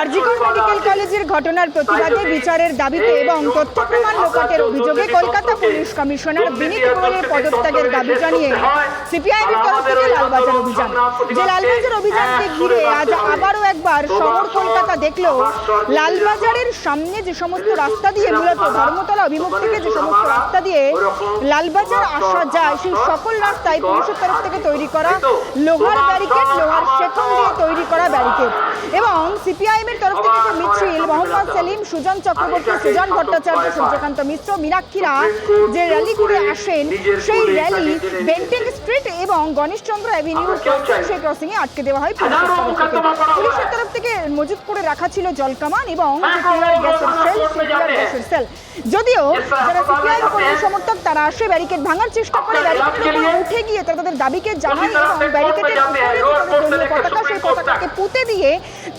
RG Kar medical কলেজের ঘটনার প্রতিবাদে বিচারের দাবিতে এবং তথ্য প্রমাণ লোপাটের অভিযোগে কলকাতা পুলিশ কমিশনার বিনীত গোয়েলের পদত্যাগের দাবি জানিয়ে সিপিআইএমের তরফ থেকে লালবাজার অভিযান। যে লালবাজার অভিযানকে ঘিরে আজ আবারও একবার শহর কলকাতা দেখল, লালবাজারের সামনে যে সমস্ত রাস্তা দিয়ে মূলত ধর্মতলা অভিমুখ থেকে যে সমস্ত রাস্তা দিয়ে লালবাজার আসা যায়, সেই সকল রাস্তায় পুলিশের তরফ থেকে তৈরি করা লোহার ব্যারিকেড, লোহার সেতু দিয়ে তৈরি করা ব্যারিকেড। এবং সিপিআইএম এর তরফ থেকে যে মিছিল মোহাম্মদ সেলিম সুজন চক্রবর্তী সুজন ভট্টাচার্য সূর্যকান্ত মিশ্র মীনাক্ষীরা যে র্যালি করে আসেন সেই র্যালি বেন্টিং স্ট্রিট এবং গণেশচন্দ্র অ্যাভিনিউ সেই ক্রসিং এ আটকে দেওয়া হয় পুলিশের তরফ থেকে। মজুত করে রাখা ছিল জলকামান এবং যে টিয়ার গ্যাসের সেল সেই টিয়ার গ্যাসের সেল যদিও যারা সিপিআই কর্মী সমর্থক তারা আসে ব্যারিকেড ভাঙার চেষ্টা করে ব্যারিকেডের উপর উঠে গিয়ে তারা তাদের দাবিকে জানায় এবং ব্যারিকেডের পতাকা পতাকাকে পুঁতে দিয়ে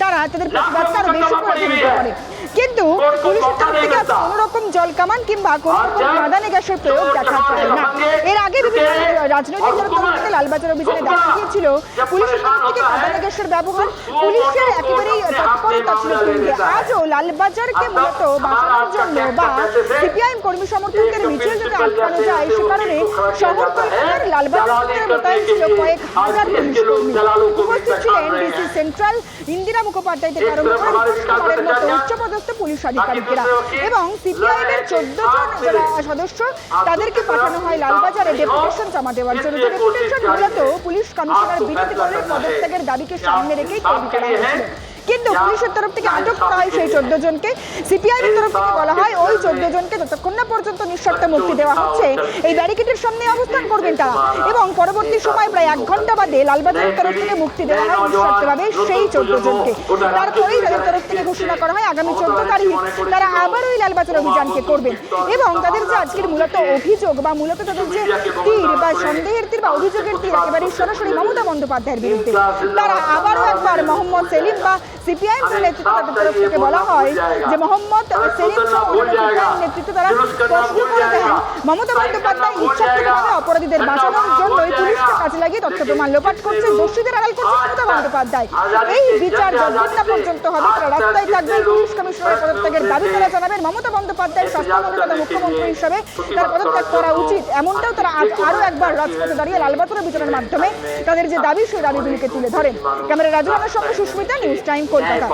তারা তাদের প্রতিবাদটা বেশি করে পারে কিন্তু পুলিশের তরফ থেকে কোনো রকম জল কামান কিংবা কোনো রকম মাদানে গ্যাসের প্রয়োগ দেখা যায় না। এর আগে বিভিন্ন রাজনৈতিক দলের তরফ থেকে লালবাজার অভিযানে দেখা গিয়েছিল পুলিশের তরফ থেকে গ্যাসের ব্যবহার পুলিশের একেবারেই তৎপরতা ছিল তুঙ্গে আজও লালবাজারকে মূলত বাঁচানোর জন্য বা সিপিআইএম কর্মী সমর্থকদের মিছিল যাতে আটকানো যায় সে কারণে শহর কলকাতার লালবাজার অঞ্চলে মোতায়েন ছিল কয়েক হাজার পুলিশ কর্মী। উপস্থিত ছিলেন সেন্ট্রাল। ইন্দিরা মুখোপাধ্যায় থেকে আরম্ভ করে নীতিশ কুমারের মতো উচ্চপদস্থ পুলিশ আধিকারিকেরা। এবং সিপিআইএম এর চোদ্দ জন যারা সদস্য তাদেরকে পাঠানো হয় লালবাজারে ডেপুটেশন জমা দেওয়ার জন্য। ডেপুটেশন মূলত পুলিশ কমিশনার বিনীত পদত্যাগের দাবিকে সামনে রেখেই তৈরি করা হয়েছিল। কিন্তু পুলিশের তরফ থেকে আটক করা হয় সেই চোদ্দ জনকে সিপিআই এর তরফ থেকে বলা হয় ওই চোদ্দ জনকে যতক্ষণ না পর্যন্ত নিঃশর্ত মুক্তি দেওয়া হচ্ছে এই ব্যারিকেডের সামনে অবস্থান করবেন তারা। এবং পরবর্তী সময় প্রায় এক ঘণ্টা বাদে লালবাজারের তরফ থেকে মুক্তি দেওয়া হয় নিঃশর্তভাবে সেই চোদ্দ জনকে তারপরেই তাদের তরফ থেকে ঘোষণা করা হয় আগামী চোদ্দ তারিখ তারা আবার ওই লালবাজার অভিযানকে করবেন। এবং তাদের যে আজকের মূলত অভিযোগ বা মূলত তাদের যে তীর বা সন্দেহের তীর বা অভিযোগের তীর একেবারে সরাসরি মমতা বন্দ্যোপাধ্যায়ের বিরুদ্ধে। তারা আবারও একবার মোহাম্মদ সেলিম বা সিপিআইএম নেতৃত্ব তাদের তরফ থেকে বলা হয় যে মোহাম্মদ সেলিম নেতৃত্ব তারা প্রশ্ন করে দেন মমতা বন্দ্যোপাধ্যায় ইচ্ছাকৃতভাবে অপরাধীদের বাঁচানোর জন্যই পুলিশকে কাজে লাগিয়ে প্রমাণ লোপাট করছে, দোষীদের আড়াল করছে, মমতা বন্দ্যোপাধ্যায়। এই বিচার যতদিন না পর্যন্ত হবে তারা রাস্তায় থাকবে, পুলিশ কমিশনারের পদত্যাগের দাবি তারা জানাবেন মমতা বন্দ্যোপাধ্যায় স্বাস্থ্যমন্ত্রী তথা মুখ্যমন্ত্রী হিসাবে তার পদত্যাগ করা উচিত। এমনটাও তারা আজ আরও একবার রাজপথে দাঁড়িয়ে লালবাতরের বিচারের মাধ্যমে তাদের যে দাবি, সেই দাবিগুলিকে তুলে ধরেন। ক্যামেরা রাজু সঙ্গে সুস্মিতা, নিউজ টাইম কলকাতা।